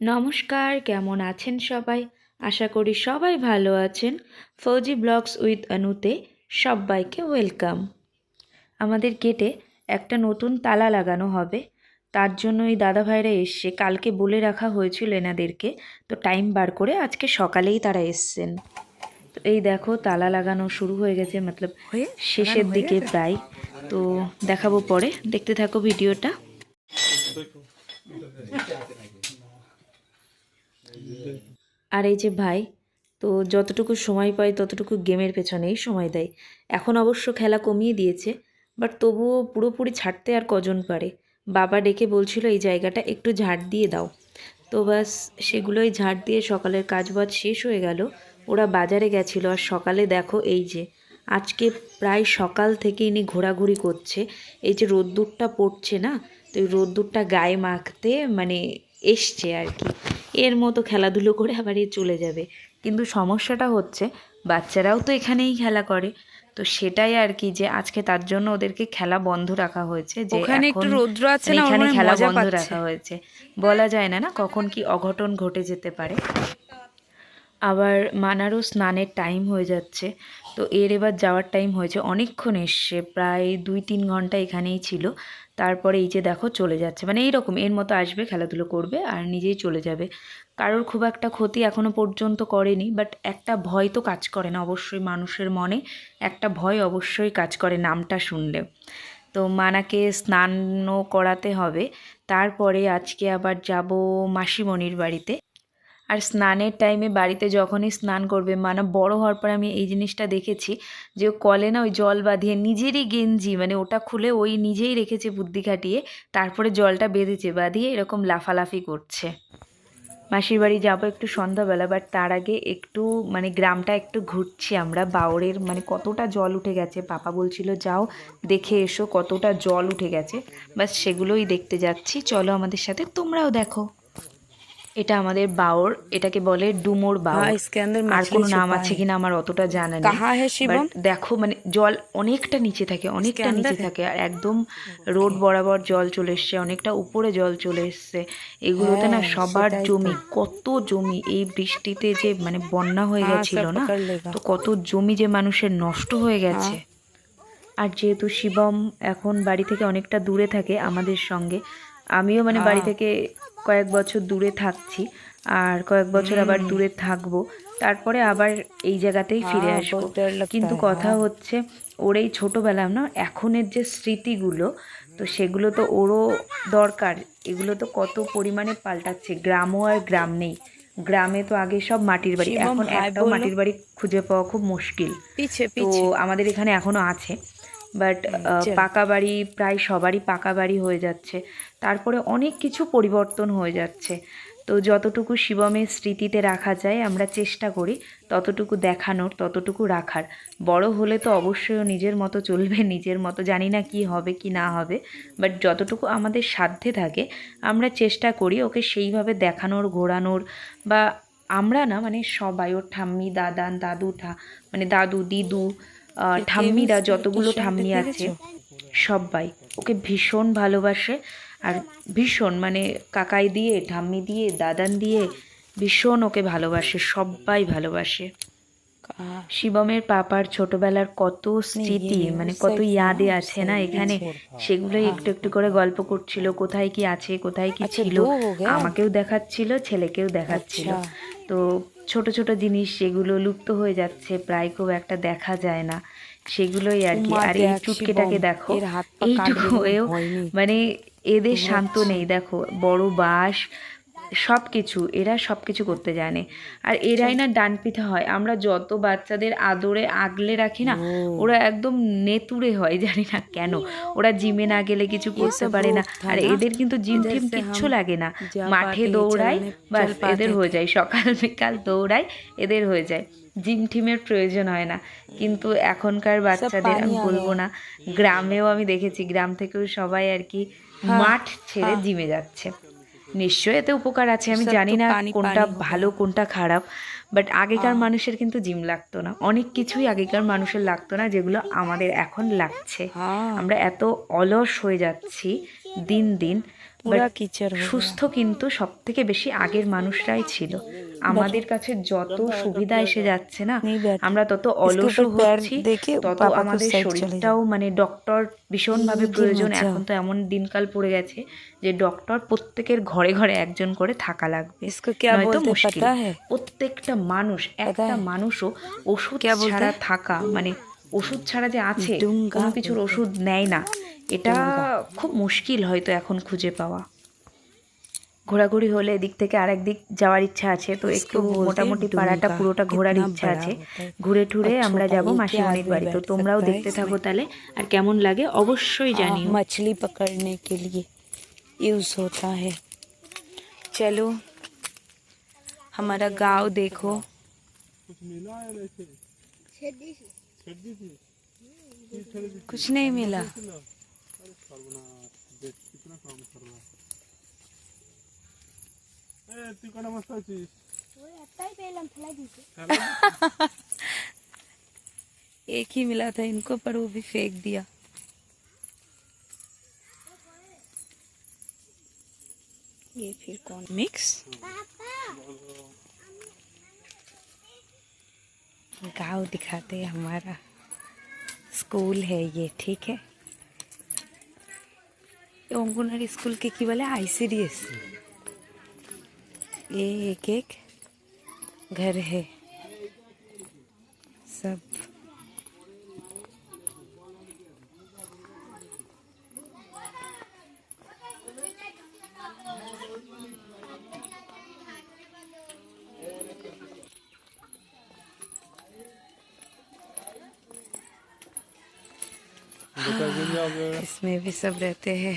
নমস্কার কেমন আছেন সবাই? আশা করি সবাই ভালো আছেন। ফৌজি ব্লগস উইথ অনুতে সবাইকে ওয়েলকাম। আমাদের গেটে একটা নতুন তালা লাগানো হবে। তার জন্য এই দাদা ভাইরা এসছে। কালকে বলে রাখা হয়েছিল এনাদেরকে। তো টাইম বার করে আজকে সকালেই তারা এসছেন। তো এই দেখো তালা লাগানো শুরু হয়ে গেছে মতলব শেষের দিকে প্রায়। তো দেখাবো পরে। দেখতে থাকো ভিডিওটা। আর এই যে ভাই, তো যতটুকু সময় পায় ততটুকু গেমের পেছনেই সময় দেয়। এখন অবশ্য খেলা কমিয়ে দিয়েছে বাট তবুও পুরোপুরি ছাড়তে আর কজন পারে? বাবা ডেকে বলছিল, এই জায়গাটা একটু ঝাড় দিয়ে দাও। তো বাস সেগুলোই ঝাড় দিয়ে সকালের কাজ বাজ শেষ হয়ে গেল। ওরা বাজারে গেছিল, আর সকালে দেখো এই যে, আজকে প্রায় সকাল থেকে ইনি ঘোরাঘুরি করছে। এই যে রোদ্দুরটা পড়ছে না, তো এই রোদ্দুরটা গায়ে মাখতে মানে এসছে আর কি। এর মতো খেলাধুলো করে আবার এ চলে যাবে। কিন্তু সমস্যাটা হচ্ছে বাচ্চারাও তো এখানেই খেলা করে। তো সেটাই আর কি যে আজকে তার জন্য ওদেরকে খেলা বন্ধ রাখা হয়েছে যে ওখানে একটু রৌদ্র আছে না, ওর এখানে খেলা বন্ধ রাখা হয়েছে। বলা যায় না না? কখন কি অঘটন ঘটে যেতে পারে। আবার মানারও স্নানের টাইম হয়ে যাচ্ছে। তো এর এবার যাওয়ার টাইম হয়েছে অনেকক্ষণ এসছে প্রায় দুই তিন ঘণ্টা এখানেই ছিল। তারপরে এই যে দেখো চলে যাচ্ছে। মানে এই এইরকম, এর মতো আসবে, খেলাধুলো করবে আর নিজেই চলে যাবে। কারোর খুব একটা ক্ষতি এখনও পর্যন্ত করেনি বাট একটা ভয় তো কাজ করে না অবশ্যই মানুষের মনে। একটা ভয় অবশ্যই কাজ করে নামটা শুনলে। তো মানাকে স্নানও করাতে হবে। তারপরে আজকে আবার যাব মাসিমণির বাড়িতে। আর স্নানের টাইমে বাড়িতে যখনই স্নান করবে মানে বড় হওয়ার পর আমি এই জিনিসটা দেখেছি যে কলে না ওই জল বাঁধিয়ে নিজেরই গেঞ্জি মানে ওটা খুলে ওই নিজেই রেখেছে বুদ্ধি খাটিয়ে, তারপরে জলটা বেঁধেছে, বাঁধিয়ে এরকম লাফালাফি করছে। মাসির বাড়ি যাব একটু সন্ধ্যাবেলা বাট তার আগে একটু মানে গ্রামটা একটু ঘুরছি আমরা বাউরের মানে কতটা জল উঠে গেছে, পাপা বলছিল যাও দেখে এসো কতটা জল উঠে গেছে, বাস সেগুলোই দেখতে যাচ্ছি, চলো আমাদের সাথে তোমরাও দেখো। এটা আমাদের বাওর এটাকে বলে ডুমোর বাউর। আর কোন নাম আছে কিনা আমার অতটা জানা নেই। দেখো মানে জল অনেকটা নিচে থাকে অনেকটা নিচে থাকে আর একদম রোড বরাবর জল চলে এসছে অনেকটা উপরে জল চলে এসছে। এগুলোতে না সবার জমি কত জমি এই বৃষ্টিতে যে মানে বন্যা হয়ে গেছিল না তো কত জমি যে মানুষের নষ্ট হয়ে গেছে। আর যেহেতু শিবম এখন বাড়ি থেকে অনেকটা দূরে থাকে আমাদের সঙ্গে আমিও মানে বাড়ি থেকে কয়েক বছর দূরে থাকছি আর কয়েক বছর আবার দূরে থাকব। তারপরে আবার এই জায়গাতেই ফিরে আসব। কিন্তু কথা হচ্ছে ওর এই ছোটোবেলা না এখনের যে স্মৃতিগুলো তো সেগুলো তো ওরও দরকার। এগুলো তো কত পরিমাণে পাল্টাচ্ছে গ্রামও আর গ্রাম নেই। গ্রামে তো আগে সব মাটির বাড়ি এখন একটাও মাটির বাড়ি খুঁজে পাওয়া খুব মুশকিল। তো আমাদের এখানে এখনও আছে। বাট পাকা বাড়ি প্রায় সবারই পাকা বাড়ি হয়ে যাচ্ছে। তারপরে অনেক কিছু পরিবর্তন হয়ে যাচ্ছে। তো যতটুকু শিবমের স্মৃতিতে রাখা যায় আমরা চেষ্টা করি ততটুকু দেখানোর ততটুকু রাখার। বড় হলে তো অবশ্যই নিজের মতো চলবে নিজের মতো। জানি না কি হবে কি না হবে। বাট যতটুকু আমাদের সাধ্যে থাকে আমরা চেষ্টা করি ওকে সেইভাবে দেখানোর ঘোরানোর। বা আমরা না মানে সবাই ওর ঠাম্মি দাদান দাদু ঠা মানে দাদু দিদু ঠাম্মিরা যতগুলো ঠাম্মি আছে সবাই ওকে ভীষণ ভালোবাসে আর ভীষণ মানে কাকাই দিয়ে ঠাম্মি দিয়ে দাদান দিয়ে ভীষণ ওকে ভালোবাসে সবাই ভালোবাসে। শিবমের পাপার ছোটবেলার কত স্মৃতি মানে কত ইয়াদে আছে না এখানে? সেগুলোই একটু একটু করে গল্প করছিল কোথায় কি আছে কোথায় কি ছিল আমাকেও দেখাচ্ছিল ছেলেকেও দেখাচ্ছিল। তো ছোট ছোট জিনিস সেগুলো লুপ্ত হয়ে যাচ্ছে প্রায় খুব একটা দেখা যায় না। সেগুলোই আর কি। আর এই দেখ, চুটকেটাকে দেখো এইটুকু নেই। মানে এদের শান্ত নেই দেখো। বড় বাঁশ সব কিছু এরা সব কিছু করতে জানে। আর এরাই না ডান পিঠা হয়। আমরা যত বাচ্চাদের আদরে আগলে রাখি না ওরা একদম নেতুড়ে হয় জানি না কেন। ওরা জিমে না গেলে কিছু করতে পারে না। আর এদের কিন্তু জিম টিম কিচ্ছু লাগে না। মাঠে দৌড়ায় বাস এদের হয়ে যায়। সকাল বিকাল দৌড়ায় এদের হয়ে যায়। জিম টিমের প্রয়োজন হয় না। কিন্তু এখনকার বাচ্চাদের আমি বলব না। গ্রামেও আমি দেখেছি গ্রাম থেকেও সবাই আর কি মাঠ ছেড়ে জিমে যাচ্ছে। নিশ্চয়ই এতে উপকার আছে আমি জানি না কোনটা ভালো কোনটা খারাপ বাট আগেকার মানুষের কিন্তু জিম লাগতো না। অনেক কিছুই আগেকার মানুষের লাগতো না যেগুলো আমাদের এখন লাগছে। আমরা এত অলস হয়ে যাচ্ছি দিন দিন। সুস্থ কিন্তু সব থেকে বেশি আগের মানুষরাই ছিল। আমাদের কাছে যত সুবিধা এসে যাচ্ছে না আমরা তত অলস হচ্ছি তত আমাদের শরীরটাও মানে ডক্টর ভীষণভাবে প্রয়োজন। এখন তো এমন দিনকাল পড়ে গেছে যে ডক্টর প্রত্যেকের ঘরে ঘরে একজন করে থাকা লাগবে। প্রত্যেকটা মানুষ একটা মানুষও ওষুধ ছাড়া থাকা মানে ওষুধ ছাড়া যে আছে ডুঙ্গা কোনো কিছুর বলতে। ওষুধ নেয় না এটা খুব মুশকিল হয়তো এখন খুঁজে পাওয়া ঘোরাঘুরি হলে এদিক থেকে আরেক দিক যাওয়ার ইচ্ছা আছে তো একটু इसको बोलते हैं মোটামুটি পাড়াটা डुंगा। পুরোটা ঘোরার कितना ইচ্ছা बड़ा আছে होता है। ঘুরে টুরে और আমরা छोटा যাব एक ही মাসিমণির आदमी বাড়ি তো बैठ তোমরাও सकता है দেখতে इसमें। থাকো তাহলে আর কেমন লাগে অবশ্যই हाँ, জানিও मछली पकड़ने के लिए यूज होता है चलो हमारा गांव देखो कुछ नहीं मिला। एक ही मिला था इनको पर वो भी फेंक दिया। ये फिर कौन? मिक्स? गाँव दिखाते हैं, हमारा स्कूल है ये, ठीक है? अंगनवाड़ी स्कूल के की बोले आई सी डी एस ये एक एक घर है। सब इसमें भी सब रहते हैं।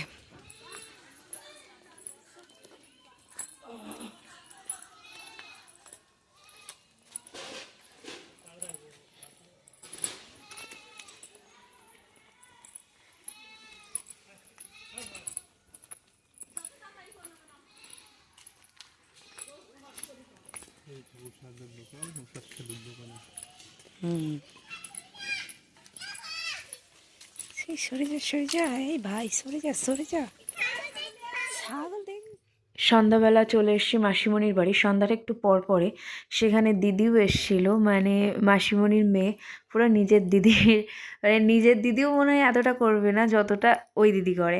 হুম সেই সরে যা সরে যা, এই ভাই, সরে যা সরে যা। ছাগল দেখ। সন্ধ্যাবেলা চলে এসেছি মাসিমণির বাড়ি। সন্ধ্যার একটু পর পরে সেখানে দিদিও এসেছিল মানে মাসিমণির মেয়ে। পুরো নিজের দিদির মানে নিজের দিদিও মনে হয় এতটা করবে না যতটা ওই দিদি করে।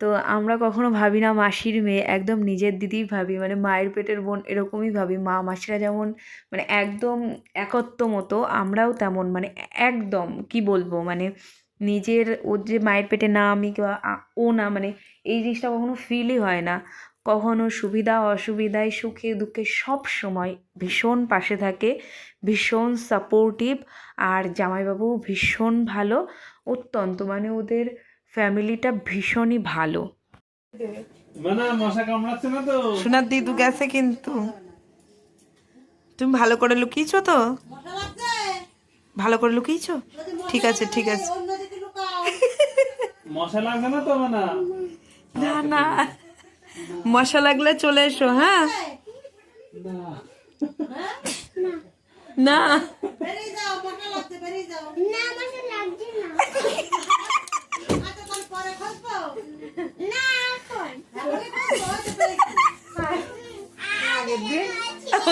তো আমরা কখনো ভাবি না মাসির মেয়ে, একদম নিজের দিদিই ভাবি। মানে মায়ের পেটের বোন এরকমই ভাবি। মা, মাসিরা যেমন মানে একদম একত্ব মতো, আমরাও তেমন মানে একদম, কি বলব মানে নিজের ওর যে মায়ের পেটে না আমি কিংবা ও না মানে এই জিনিসটা কখনো ফিলই হয় না। কখনো সুবিধা অসুবিধায় সুখে দুঃখে সব সময় ভীষণ পাশে থাকে ভীষণ সাপোর্টিভ আর জামাইবাবু ভীষণ ভালো। অত্যন্ত মানে ওদের ফ্যামিলিটা ভীষণই ভালো। মানে সোনার দিদু গেছে কিন্তু। তুমি ভালো করে লুকিয়েছো তো? ভালো করে লুকিয়েছো? ঠিক আছে ঠিক আছে। মশা লাগছে না তো মানে না না। মশা লাগলে চলে এসো হ্যাঁ? না। দেখো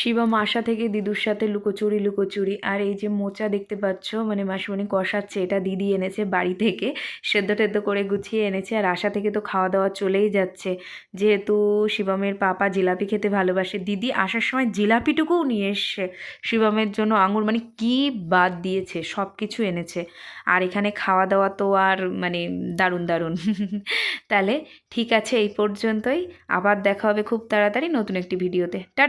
শিবম আশা থেকে দিদুর সাথে লুকোচুরি লুকোচুরি। আর এই যে মোচা দেখতে পাচ্ছ মানে মাসিমণি কষাচ্ছে, এটা দিদি এনেছে বাড়ি থেকে। সেদ্ধ টেদ্ধ করে গুছিয়ে এনেছে আর আশা থেকে তো খাওয়া দাওয়া চলেই যাচ্ছে। যেহেতু শিবমের পাপা জিলাপি খেতে ভালোবাসে, দিদি আসার সময় জিলাপিটুকুও নিয়ে এসছে। শিবমের জন্য আঙুর মানে কি বাদ দিয়েছে সব কিছু এনেছে। আর এখানে খাওয়া দাওয়া তো আর মানে দারুণ দারুণ। তাহলে ঠিক আছে, এই পর্যন্তই। আবার দেখা হবে খুব তাড়াতাড়ি নতুন একটি ভিডিওতে। টাটা!